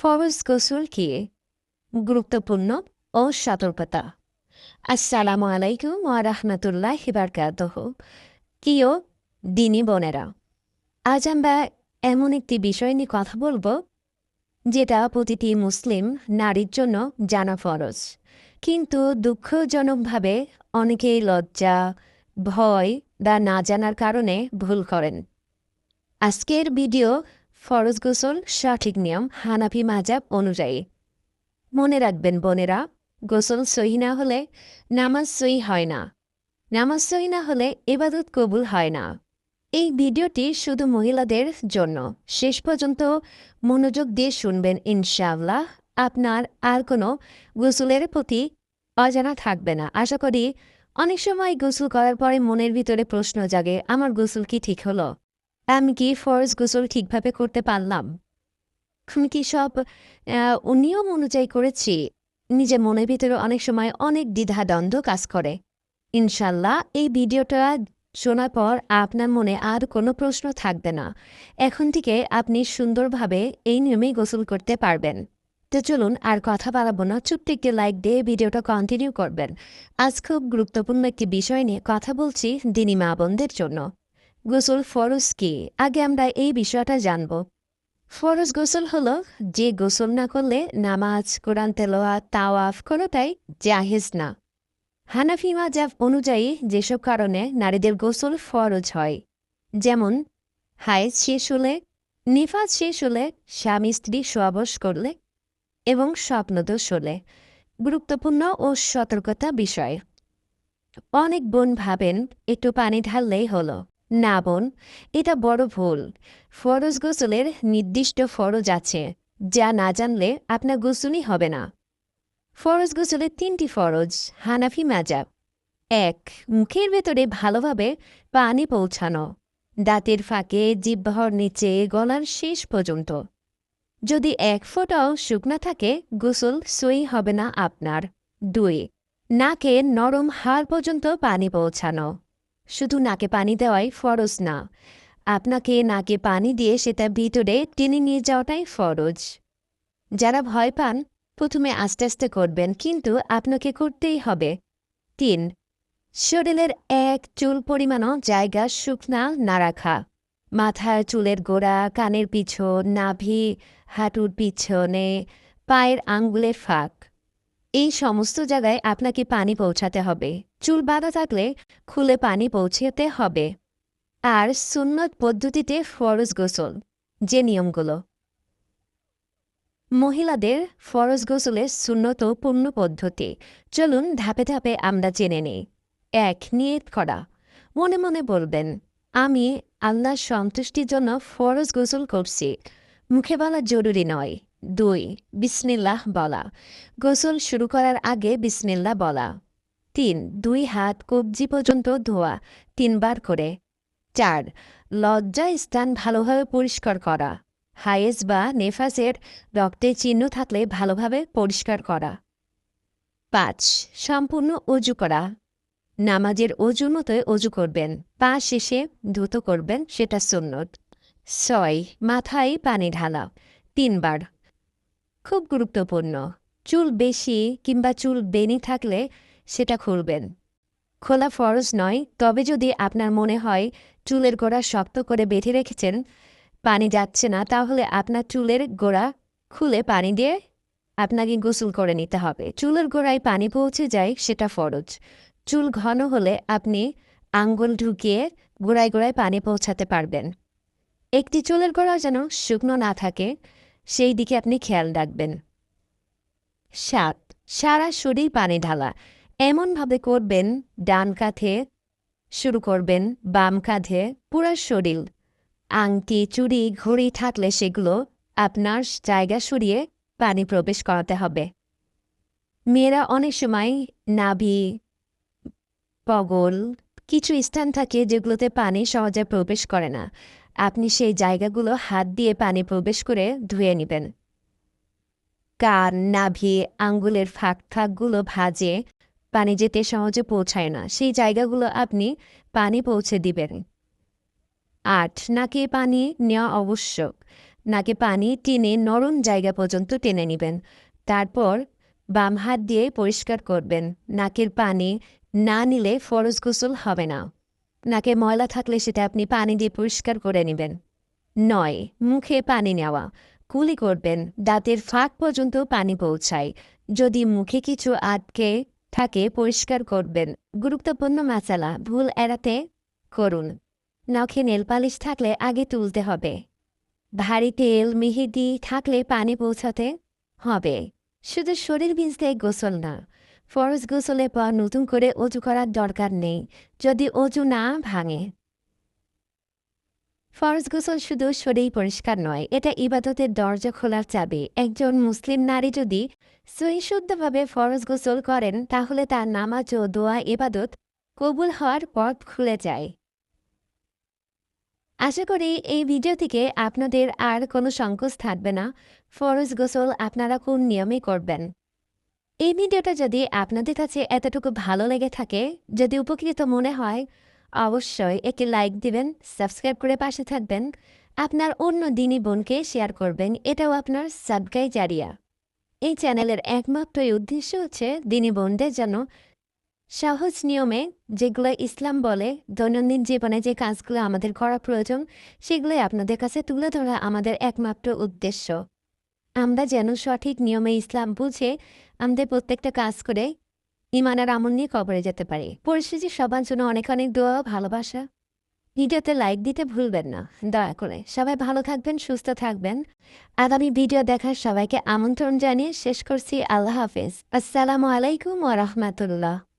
ফরজ গোসল কি? গুরুত্বপূর্ণ ও সতর্কতা। আসসালামু আলাইকুম ওয়া রাহমাতুল্লাহ হিবারকাতহ কিও দিনী বোনেরা, আজ আমরা এমন একটি বিষয় নিয়ে কথা বলব, যেটা প্রতিটি মুসলিম নারীর জন্য জানা ফরজ। কিন্তু দুঃখজনকভাবে অনেকেই লজ্জা, ভয় বা না জানার কারণে ভুল করেন। আজকের ভিডিও ফরজ গোসল, সঠিক নিয়ম, হানাফি মাজাব অনুযায়ী। মনে রাখবেন বোনেরা, গোসল সহি না হলে নামাজ সহি হয় না। নামাজ সহি না হলে এবাদত কবুল হয় না। এই ভিডিওটি শুধু মহিলাদের জন্য। শেষ পর্যন্ত মনোযোগ দিয়ে শুনবেন ইনশাআল্লাহ। আপনার আর কোনো গোসলের প্রতি অজানা থাকবে না। আশা করি অনেক সময় গোসল করার পরে মনের ভিতরে প্রশ্ন জাগে, আমার গোসল কি ঠিক হলো? আমি কি ফরজ গোসল ঠিকভাবে করতে পারলাম? আমি কি সব নিয়ম অনুযায়ী করেছি? নিজের মনের ভিতরে অনেক সময় অনেক দ্বিধাদ্বন্দ্ব কাজ করে। ইনশাল্লাহ, এই ভিডিওটা শোনার পর আপনার মনে আর কোনো প্রশ্ন থাকবে না। এখন থেকে আপনি সুন্দরভাবে এই নিয়মেই গোসল করতে পারবেন। তো চলুন আর কথা বাড়াবো না। চুপটি একটি লাইক দিয়ে ভিডিওটা কন্টিনিউ করবেন। আজ খুব গুরুত্বপূর্ণ একটি বিষয় নিয়ে কথা বলছি দিনী মা বোনদের জন্য। গোসল ফরজ কি? আগে আমরা এই বিষয়টা জানব। ফরজ গোসল হলো যে গোসল না করলে নামাজ, কোরআন তেলোয়া তাওয়াফ কোনোটাই জাহেজ না। হানাফি মাজাব অনুযায়ী যেসব কারণে নারীদের গোসল ফরজ হয়, যেমন হায়েজ শেষ হলে, নিফাজ শেষ হলে, স্বামী স্ত্রী সবস করলে এবং স্বপ্নদোষ হলে গুরুত্বপূর্ণ ও সতর্কতা বিষয়। অনেক বোন ভাবেন একটু পানি ঢাললেই হলো। না বোন, এটা বড় ভুল। ফরজ গোসলের নির্দিষ্ট ফরজ আছে, যা না জানলে আপনার গোসলই হবে না। ফরজ গোসলের তিনটি ফরজ, হানাফি মাজাব। এক, মুখের ভেতরে ভালোভাবে পানি পৌঁছানো। দাঁতের ফাঁকে জিহ্বার নিচে গলার শেষ পর্যন্ত। যদি এক ফোঁটাও শুকনা থাকে, গোসল সই হবে না আপনার। দুই, নাকে নরম হাড় পর্যন্ত পানি পৌঁছানো। শুধু নাকে পানি দেওয়াই ফরজ না। আপনাকে নাকে পানি দিয়ে সেটা ভিতরে টেনে নিয়ে যাওয়াটাই ফরজ। যারা ভয় পান, প্রথমে আস্তে আস্তে করবেন, কিন্তু আপনাকে করতেই হবে। তিন, শরীরের এক চুল পরিমাণও জায়গা শুকনা না রাখা। মাথার চুলের গোড়া, কানের পিছন, নাভি, হাঁটুর পিছনে, পায়ের আঙ্গুলের ফাঁক। এই সমস্ত জায়গায় আপনাকে পানি পৌঁছাতে হবে। চুল বাঁধা থাকলে খুলে পানি পৌঁছাতে হবে। আর সুন্নত পদ্ধতিতে ফরজ গোসল, যে নিয়মগুলো। মহিলাদের ফরজ গোসলের সুন্নত পূর্ণ পদ্ধতি। চলুন ধাপে ধাপে আমরা জেনে নিই। এক, নিয়ত করা। মনে মনে বলবেন, আমি আল্লাহর সন্তুষ্টির জন্য ফরজ গোসল করছি। মুখে বলা জরুরি নয়। দুই, বিসমিল্লাহ বলা। গোসল শুরু করার আগে বিসমিল্লাহ বলা। তিন, দুই হাত কবজি পর্যন্ত ধোয়া। তিনবার করে। চার, লজ্জা স্থান ভালোভাবে পরিষ্কার করা। হায়েস বা নেফাসের রক্তের চিহ্ন থাকলে ভালোভাবে পরিষ্কার করা। পাঁচ, সম্পূর্ণ অজু করা। নামাজের অজুর মতোই অজু করবেন। পা শেষে ধুত করবেন, সেটা সুন্নত। ছয়, মাথায় পানি ঢালা। তিনবার খুব গুরুত্বপূর্ণ। চুল বেশি কিংবা চুল বেনি থাকলে সেটা খুলবেন। খোলা ফরজ নয়, তবে যদি আপনার মনে হয় চুলের গোড়া শক্ত করে বেঁধে রেখেছেন, পানি যাচ্ছে না, তাহলে আপনার চুলের গোড়া খুলে পানি দিয়ে আপনাকে গোসল করে নিতে হবে। চুলের গোড়ায় পানি পৌঁছে যায়, সেটা ফরজ। চুল ঘন হলে আপনি আঙ্গুল ঢুকিয়ে গোড়ায় গোড়ায় পানি পৌঁছাতে পারবেন। একটি চুলের গোড়া যেন শুকনো না থাকে সেই দিকে আপনি খেয়াল রাখবেন। সাত, সারা শরীর পানি ঢালা। এমনভাবে করবেন, ডান কাঁধে শুরু করবেন, বাম কাঁধে পুরা শরীর। আংটি, চুড়ি, ঘড়ি থাকলে সেগুলো আপনার জায়গা সরিয়ে পানি প্রবেশ করাতে হবে। মেয়েরা অনেক সময় নাভি, পগল কিছু স্থান থাকে যেগুলোতে পানি সহজে প্রবেশ করে না। আপনি সেই জায়গাগুলো হাত দিয়ে পানি প্রবেশ করে ধুয়ে নেবেন। কান, নাভি, আঙ্গুলের ফাঁক ফাঁকগুলো ভাজে পানি যেতে সহজে পৌঁছায় না, সেই জায়গাগুলো আপনি পানি পৌঁছে দিবেন। আট, নাকে পানি নেওয়া আবশ্যক। নাকে পানি টেনে নরম জায়গা পর্যন্ত টেনে নেবেন। তারপর বাম হাত দিয়ে পরিষ্কার করবেন। নাকের পানি না নিলে ফরজ গোসল হবে না। নাকে ময়লা থাকলে সেটা আপনি পানি দিয়ে পরিষ্কার করে নেবেন। নয়, মুখে পানি নেওয়া। কুলি করবেন, দাঁতের ফাঁক পর্যন্ত পানি পৌঁছায়। যদি মুখে কিছু আটকে থাকে, পরিষ্কার করবেন। গুরুত্বপূর্ণ মাসালা ভুল এড়াতে করুন। নখে নেল পালিশ থাকলে আগে তুলতে হবে। ভারী তেল, মেহেদি থাকলে পানি পৌঁছাতে হবে। শুধু শরীর ভিজতে গোসল না। ফরজ গোসলের পর নতুন করে অজু করার দরকার নেই, যদি অজু না ভাঙে। ফরজ গোসল শুধু শরীর পরিষ্কার নয়, এটা ইবাদতের দরজা খোলার চাবি। একজন মুসলিম নারী যদি সহিশুদ্ধভাবে ফরজ গোসল করেন, তাহলে তার নামাজ ও দোয়া ইবাদত কবুল হওয়ার পথ খুলে যায়। আশা করি এই ভিডিও থেকে আপনাদের আর কোনো সংকোচ থাকবে না। ফরজ গোসল আপনারা কোন নিয়মে করবেন? এই ভিডিওটা যদি আপনাদের কাছে এতটুকু ভালো লেগে থাকে, যদি উপকৃত মনে হয়, অবশ্যই একটি লাইক দিবেন, সাবস্ক্রাইব করে পাশে থাকবেন। আপনার অন্য দিনী বোনকে শেয়ার করবেন, এটাও আপনার সাবগাই জারিয়া। এই চ্যানেলের একমাত্রই উদ্দেশ্য হচ্ছে দিনী বোনদের যেন সহজ নিয়মে যেগুলো ইসলাম বলে, দৈনন্দিন জীবনে যে কাজগুলো আমাদের করা প্রয়োজন, সেগুলোই আপনাদের কাছে তুলে ধরা আমাদের একমাত্র উদ্দেশ্য। আমরা যেন সঠিক নিয়মে ইসলাম বুঝে আমাদের প্রত্যেকটা কাজ করে ইমান আর আমল নিয়ে কবরে যেতে পারি। পরিস্থিতি সবার জন্য অনেক অনেক দোয়া ভালোবাসা। ভিডিওতে লাইক দিতে ভুলবেন না, দয়া করে। সবাই ভালো থাকবেন, সুস্থ থাকবেন। আগামী ভিডিও দেখার সবাইকে আমন্ত্রণ জানিয়ে শেষ করছি। আল্লাহ হাফিজ। আসসালামু আলাইকুম ওরহমতুল্লাহ রাহমাতুল্লাহ।